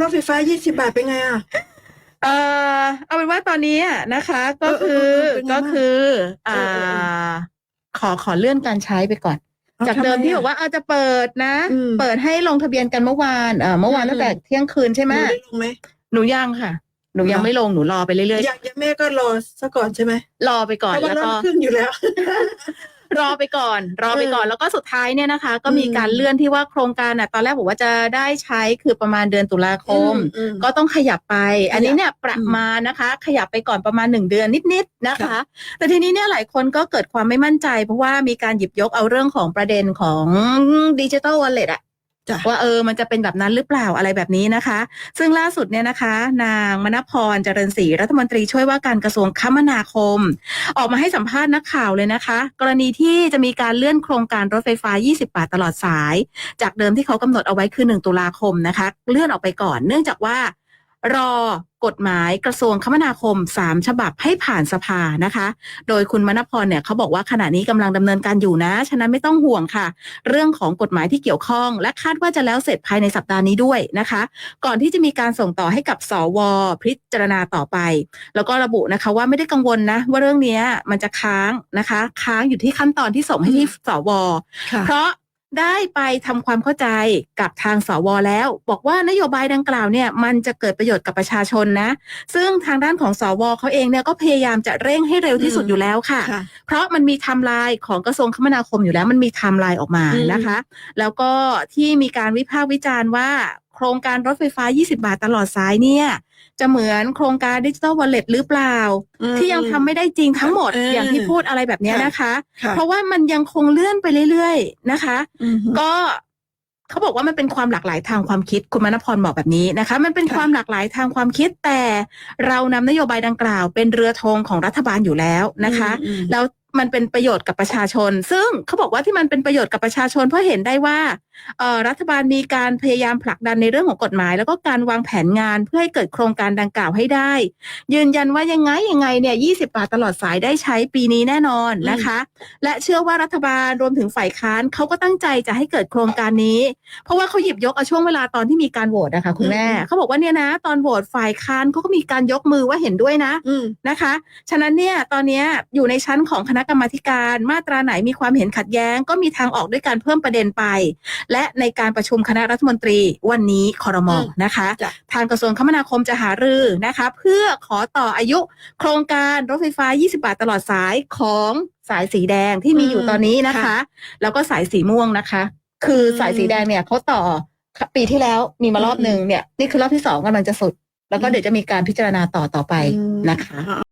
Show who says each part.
Speaker 1: รถไฟฟ้า20บาทเป็นไงอะ
Speaker 2: เอ่อเอาเป็นว่าตอนนี้อะนะคะ ก็คือ
Speaker 1: เออเออเออเป็นไง
Speaker 2: ก็
Speaker 1: บ้าง
Speaker 2: คือ อ่
Speaker 1: เออเออเอา
Speaker 2: ขอขอเลื่อนการใช้ไปก่อน
Speaker 1: เอา
Speaker 2: จาก
Speaker 1: ทำไเดิ
Speaker 2: มที่ะบอกว่าเอาจะเปิดนะ
Speaker 1: อืม
Speaker 2: เปิดให้ลงทะเบียนกันเมื่อวานเอ่อเมื่อวาน
Speaker 1: อืม
Speaker 2: ตั้งแต่เที่ยงคืนใช่ไหม
Speaker 1: นูได้ลงไหม
Speaker 2: หนูยังค่ะหนูยัง
Speaker 1: เหรอ
Speaker 2: ไม่ลงหนูรอไปเรื่อย
Speaker 1: อยากจะแม่ก็รอซะก่อนใช่ไหม
Speaker 2: ๆรอไปก่อน
Speaker 1: เพราะว่า
Speaker 2: แล้ว
Speaker 1: รอ
Speaker 2: ก็
Speaker 1: บครึ่งอยู่แล้ว
Speaker 2: รอไปก่อน รอไปก่อน
Speaker 1: เออ
Speaker 2: แล้วก็สุดท้ายเนี่ยนะคะ ก็มี
Speaker 1: อืม
Speaker 2: การเลื่อนที่ว่าโครงการอะตอนแรกบอกว่าจะได้ใช้คือประมาณเดือนตุลาคม
Speaker 1: อืม
Speaker 2: ก็ต้องขยับไป
Speaker 1: ขยับ
Speaker 2: อันนี้เนี่ยประมาณนะคะ ขยับไปก่อนประมาณหนึ่งเดือนนิดๆนะคะ
Speaker 1: ค่ะ
Speaker 2: แต่ทีนี้เนี่ยหลายคนก็เกิดความไม่มั่นใจ เพราะว่ามีการหยิบยกเอาเรื่องของประเด็นของดิจิ t a ลวอลเล็ตอะ
Speaker 1: จ้ะ
Speaker 2: ว่าเออมันจะเป็นแบบนั้นหรือเปล่าอะไรแบบนี้นะคะ ซึ่งล่าสุดเนี่ยนะคะ นางมณพรเจริญศรีรัฐมนตรีช่วยว่าการกระทรวงคมนาคม ออกมาให้สัมภาษณ์นักข่าวเลยนะคะ กรณีที่จะมีการเลื่อนโครงการรถไฟฟ้า 20 บาทตลอดสาย จากเดิมที่เขากำหนดเอาไว้คือ 1 ตุลาคมนะคะ เลื่อนออกไปก่อน เนื่องจากว่า รอกฎหมายกระทรวงคมนาคม 3 ฉบับให้ผ่านสภานะคะ โดยคุณมณพรเนี่ยเขาบอกว่าขณะนี้กำลังดำเนินการอยู่นะ ฉะนั้นไม่ต้องห่วงค่ะ เรื่องของกฎหมายที่เกี่ยวข้อง และคาดว่าจะแล้วเสร็จภายในสัปดาห์นี้ด้วยนะคะ ก่อนที่จะมีการส่งต่อให้กับสวพิจารณาต่อไป แล้วก็ระบุนะคะว่าไม่ได้กังวลนะ ว่าเรื่องเนี้ยมันจะค้างนะคะ ค้างอยู่ที่ขั้นตอนที่ส่งให้ที่สว
Speaker 1: ค่ะ
Speaker 2: เพราะ ได้ไปทำความเข้าใจกับทางสวแล้ว บอกว่านโยบายดังกล่าวเนี่ยมันจะเกิดประโยชน์กับประชาชนนะ ซึ่งทางด้านของสวเขาเองเนี่ยก็พยายามจะเร่งให้เร็วที่สุด
Speaker 1: อืม
Speaker 2: อยู่แล้วค่ะ
Speaker 1: ค่ะ
Speaker 2: เพราะมันมีไทม์ไลน์ของกระทรวงคมนาคมอยู่แล้ว มันมีไทม์ไลน์ออกมา
Speaker 1: อืม
Speaker 2: นะคะ แล้วก็ที่มีการวิพากษ์วิจารณ์ว่าโครงการรถไฟฟ้า 20 บาทตลอดสายเนี่ย จะเหมือนโครงการดิจิ t a ลวอลเล็ตหรือเปล่า
Speaker 1: อืม
Speaker 2: ที่ยังทำไม่ได้จริงทั้งหมด
Speaker 1: เออ
Speaker 2: อ
Speaker 1: อ
Speaker 2: ย่างที่พูดอะไรแบบเนี้ยนะคะ
Speaker 1: ค่ะ
Speaker 2: เพราะว่ามันยังคงเลื่อนไปเรื่อยๆนะคะ
Speaker 1: อืม
Speaker 2: ก็เขาบอกว่ามันเป็นความหลากหลายทางความคิดคุณมณพรบอกแบบนี้นะคะ มันเป็น
Speaker 1: ค่ะ
Speaker 2: ความหลากหลายทางความคิดแต่เรานำนโยบายดังกล่าว เป็นเรือธงของรัฐบาลอยู่แล้วนะคะ
Speaker 1: อืม
Speaker 2: แล้ว มันเป็นประโยชน์กับประชาชน ซึ่งเขาบอกว่าที่มันเป็นประโยชน์กับประชาชนเพราะเห็นได้ว่าเอ่อรัฐบาลมีการพยายามผลักดันในเรื่องของกฎหมาย แล้วก็การวางแผนงานเพื่อให้เกิดโครงการดังกล่าวให้ได้ ยืนยันว่ายังไงยังไงเนี่ย20บาทตลอดสายได้ใช้ปีนี้แน่นอนนะคะ และเชื่อว่ารัฐบาลรวมถึงฝ่ายค้านเขาก็ตั้งใจจะให้เกิดโครงการนี้ เพราะว่าเขาหยิบยกเอาช่วงเวลาตอนที่มีการโหวตนะคะคุณแม่
Speaker 1: อืม
Speaker 2: เขาบอกว่าเนี่ยนะ ตอนโหวตฝ่ายค้านเขาก็มีการยกมือว่าเห็นด้วยนะ
Speaker 1: อืม
Speaker 2: นะคะ ฉะนั้นเนี่ยตอนเนี้ยอยู่ในชั้นของคณะกรรมาธิการมาตราไหนมีความเห็นขัดแย้ง ก็มีทางออกด้วยการเพิ่มประเด็นไป และในการประชุมคณะรัฐมนตรีวันนี้คอรมอ
Speaker 1: อืม
Speaker 2: นะคะ
Speaker 1: จ้ะ
Speaker 2: ทางกระทรวงคมนาคมจะหารือนะคะ เพื่อขอต่ออายุโครงการรถไฟฟ้า 20 บาทตลอดสายของสายสีแดงที่มีอยู่ตอนนี้นะคะ แล้วก็สายสีม่วงนะคะ คือสายสีแดงเนี่ยเขาต่อปีที่แล้วมีมารอบหนึ่งเนี่ย นี่คือรอบที่สองกำลังจะสุด แล้วก็เดี๋ยวจะมีการพิจารณาต่อต่อไปนะคะ
Speaker 1: อืม